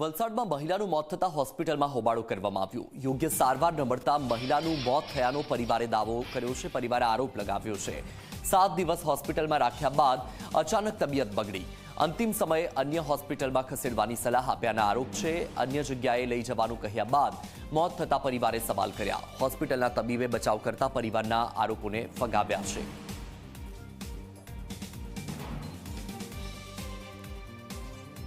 વલસાડમાં મહિલાનું મોત થતાં હોસ્પિટલમાં હોબાળો કરવામાં આવ્યો. યોગ્ય સારવાર ન મળતા મહિલાનું મોત થયાનો પરિવારે દાવો કર્યો છે, પરિવારે આરોપ લગાવ્યો છે. સાત દિવસ હોસ્પિટલમાં રાખ્યા બાદ અચાનક તબિયત બગડી. અંતિમ સમયે અન્ય હોસ્પિટલમાં ખસેડવાની સલાહ આપ્યાના આરોપ છે. અન્ય જગ્યાએ લઈ જવાનું કહ્યા બાદ મોત થતા પરિવારે સવાલ કર્યા. હોસ્પિટલના તબીબે બચાવ કરતા પરિવારના આરોપોને ફગાવ્યા છે.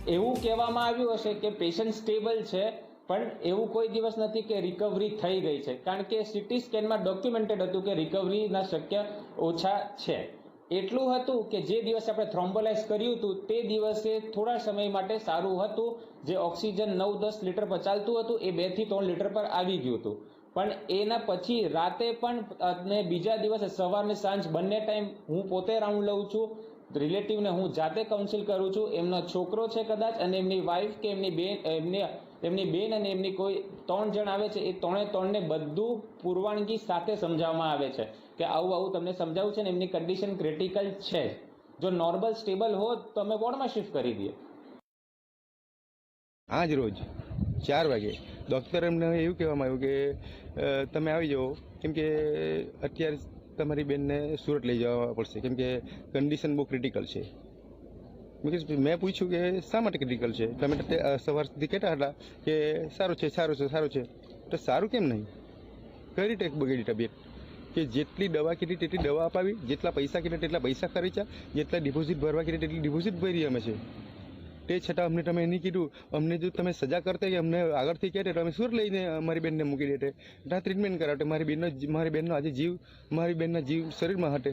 એવું કહેવામાં આવ્યું હશે કે પેશન્ટ સ્ટેબલ છે, પણ એવું કોઈ દિવસ નથી કે રિકવરી થઈ ગઈ છે. કારણ કે સિટી સ્કેનમાં ડોક્યુમેન્ટેડ હતું કે રિકવરીના શક્ય ઓછા છે. એટલું હતું કે જે દિવસે આપણે થ્રોમ્બોલાઇઝ કર્યું હતું, તે દિવસે થોડા સમય માટે સારું હતું. જે ઓક્સિજન નવ દસ લીટર પર ચાલતું હતું, એ બેથી ત્રણ લીટર પર આવી ગયું હતું. પણ એના પછી રાતે પણ અને બીજા દિવસે સવાર ને સાંજ બંને ટાઈમ હું પોતે રાઉન્ડ લઉં છું. રિલેટિવને હું જાતે કાઉન્સિલ કરું છું. એમનો છોકરો છે કદાચ અને એમની વાઈફ કે એમની બેન એમની એમની બેન અને એમની કોઈ ત્રણ જણ આવે છે, એ ત્રણે ત્રણને બધું પૂર્વાણગી સાથે સમજાવવામાં આવે છે કે આવું આવું તમને સમજાવું છે ને એમની કન્ડિશન ક્રિટિકલ છે. જો નોર્મલ સ્ટેબલ હોત તો અમે વોર્ડમાં શિફ્ટ કરી દઈએ? આજ રોજ ચાર વાગે. ડૉક્ટર એમને એવું કહેવામાં આવ્યું કે તમે આવી જાઓ. કેમ કે અત્યારે તમારી બેનને સુરત લઈ જવા પડશે. કેમ કે કન્ડિશન બહુ ક્રિટિકલ છે. મેં પૂછ્યું કે શા માટે ક્રિટિકલ છે? તમે સવાર સુધી કહેતા હતા કે સારું છે સારું છે સારું છે. તો સારું કેમ નહીં? કઈ રીતે બગડી તબિયત? કે જેટલી દવા કીધી તેટલી દવા અપાવી, જેટલા પૈસા કીધા તેટલા પૈસા ખર્ચ્યા, જેટલા ડિપોઝિટ ભરવા કીધી તેટલી ડિપોઝિટ ભરી અમે છે. તે છતાં અમને તમે નહીં કીધું, અમને જો તમે સજા કરતા કે અમને આગળથી કહેતે તો અમે સુર લઈને મારી બેનને મૂકી દેતે. ત્યાં ટ્રીટમેન્ટ કરાવતે. મારી બેનનો મારી બેનનો આજે જીવ મારી બેનના જીવ શરીરમાં હટે.